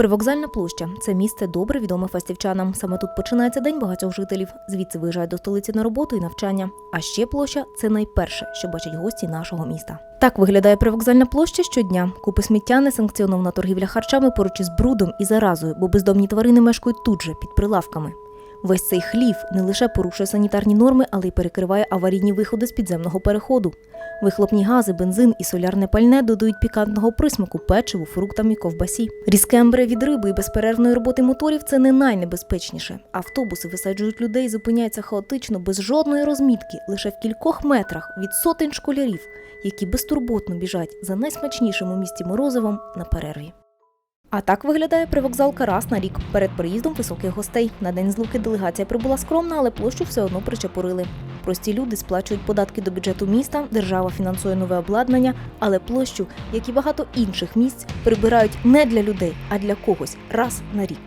Привокзальна площа це місце добре відоме фастівчанам. Саме тут починається день багатьох жителів. Звідси виїжджають до столиці на роботу і навчання. А ще площа це найперше, що бачать гості нашого міста. Так виглядає привокзальна площа щодня. Купи сміття, не санкціонована торгівля харчами поруч із брудом і заразою, бо бездомні тварини мешкають тут же під прилавками. Весь цей хлів не лише порушує санітарні норми, але й перекриває аварійні виходи з підземного переходу. Вихлопні гази, бензин і солярне пальне додають пікантного присмаку печиву, фруктам і ковбасі. Різке амбре від риби і безперервної роботи моторів це не найнебезпечніше. Автобуси висаджують людей, зупиняються хаотично, без жодної розмітки, лише в кількох метрах від сотень школярів, які безтурботно біжать за найсмачнішим у місті морозивом на перерві. А так виглядає привокзалка раз на рік перед приїздом високих гостей. На день злуки делегація прибула скромна, але площу все одно причепурили. Прості люди сплачують податки до бюджету міста, держава фінансує нове обладнання, але площу, як і багато інших місць, прибирають не для людей, а для когось раз на рік.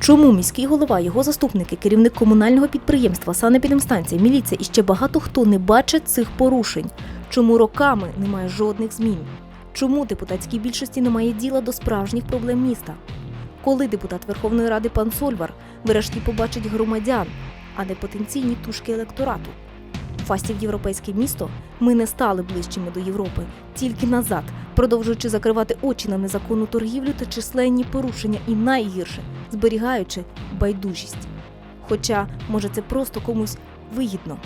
Чому міський голова, його заступники, керівник комунального підприємства, санепідемстанція, міліція і ще багато хто не бачать цих порушень? Чому роками немає жодних змін? Чому депутатській більшості немає діла до справжніх проблем міста? Коли депутат Верховної Ради пан Сольвар врешті побачить громадян, а не потенційні тушки електорату? Фастів європейське місто ми не стали ближчими до Європи, тільки назад, продовжуючи закривати очі на незаконну торгівлю та численні порушення, і найгірше зберігаючи байдужість. Хоча, може, це просто комусь вигідно.